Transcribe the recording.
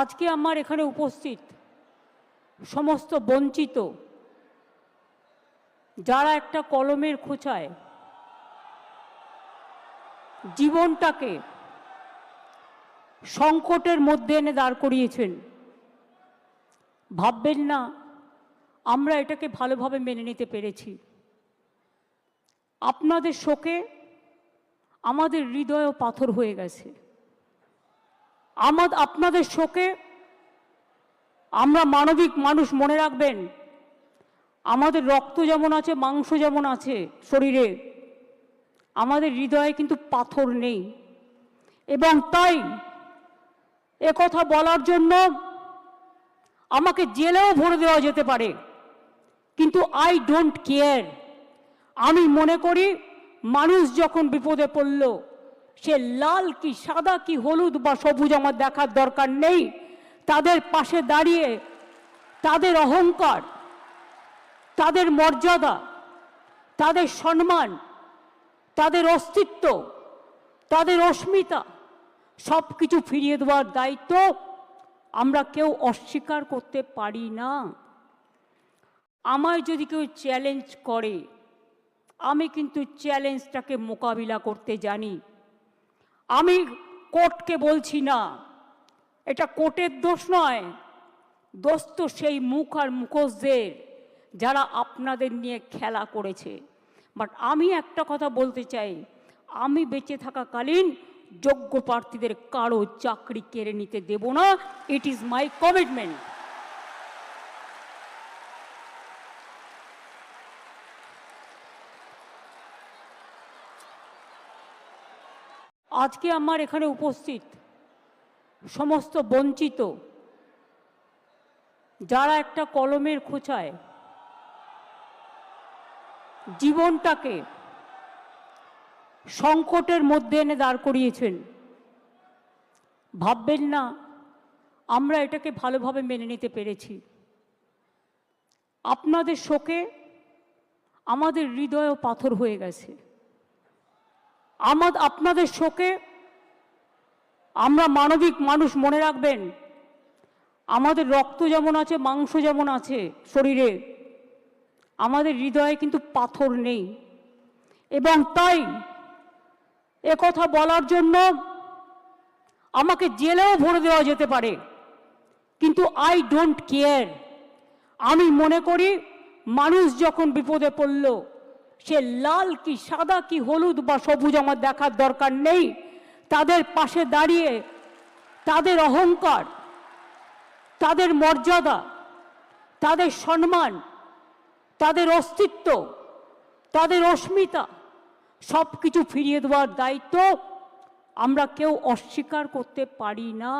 আজকে আমার এখানে উপস্থিত সমস্ত বঞ্চিত, যারা একটা কলমের খোঁচায় জীবনটাকে সংকটের মধ্যে এনে দাঁড় করিয়েছেন, ভাববেন না, আমরা এটাকে ভালোভাবে মেনে নিতে পেরেছি। আপনাদের শোকে আমাদের হৃদয়ও পাথর হয়ে গেছে। আমাদ আপনাদের শোকে আমরা মানবিক মানুষ মনে রাখবেন, আমাদের রক্ত যেমন আছে, মাংস যেমন আছে শরীরে, আমাদের হৃদয়ে কিন্তু পাথর নেই। এবং তাই কথা বলার জন্য আমাকে জেলেও ভরে দেওয়া যেতে পারে, কিন্তু আই ডোন্ট কেয়ার আমি মনে করি, মানুষ যখন বিপদে পড়ল সে লাল কি, সাদা কি, হলুদ বা সবুজ আমার দেখার দরকার নেই। তাদের পাশে দাঁড়িয়ে তাদের অহংকার, তাদের মর্যাদা, তাদের সম্মান, তাদের অস্তিত্ব, তাদের অস্মিতা সব কিছু ফিরিয়ে দেওয়ার দায়িত্ব আমরা কেউ অস্বীকার করতে পারি না। আমায় যদি কেউ চ্যালেঞ্জ করে, আমি কিন্তু চ্যালেঞ্জটাকে মোকাবিলা করতে জানি। আমি কোর্টকে বলছি না, এটা কোর্টের দোষ নয়। দোষ তো সেই মুখ আর মুখোশদের যারা আপনাদের নিয়ে খেলা করেছে। বাট আমি একটা কথা বলতে চাই, আমি বেঁচে থাকাকালীন যোগ্য প্রার্থীদের কারও চাকরি কেড়ে নিতে দেব না। ইট ইজ মাই কমিটমেন্ট আজকে আমার এখানে উপস্থিত সমস্ত বঞ্চিত যারা একটা কলমের খোঁচায় জীবনটাকে সংকটের মধ্যে এনে দাঁড় করিয়েছেন, ভাববেন না, আমরা এটাকে ভালোভাবে মেনে নিতে পেরেছি। আপনাদের শোকে আমাদের হৃদয়ও পাথর হয়ে গেছে। আমাদ আপনাদের শোকে আমরা মানবিক মানুষ মনে রাখবেন, আমাদের রক্ত যেমন আছে, মাংস যেমন আছে শরীরে, আমাদের হৃদয়ে কিন্তু পাথর নেই। এবং তাই কথা বলার জন্য আমাকে জেলেও ভরে দেওয়া যেতে পারে, কিন্তু আই ডোন্ট কেয়ার আমি মনে করি, মানুষ যখন বিপদে পড়ল সে লাল কি, সাদা কি, হলুদ বা সবুজ আমার দেখার দরকার নেই। তাদের পাশে দাঁড়িয়ে তাদের অহংকার, তাদের মর্যাদা, তাদের সম্মান, তাদের অস্তিত্ব, তাদের অস্মিতা সব কিছু ফিরিয়ে দেওয়ার দায়িত্ব আমরা কেউ অস্বীকার করতে পারি না।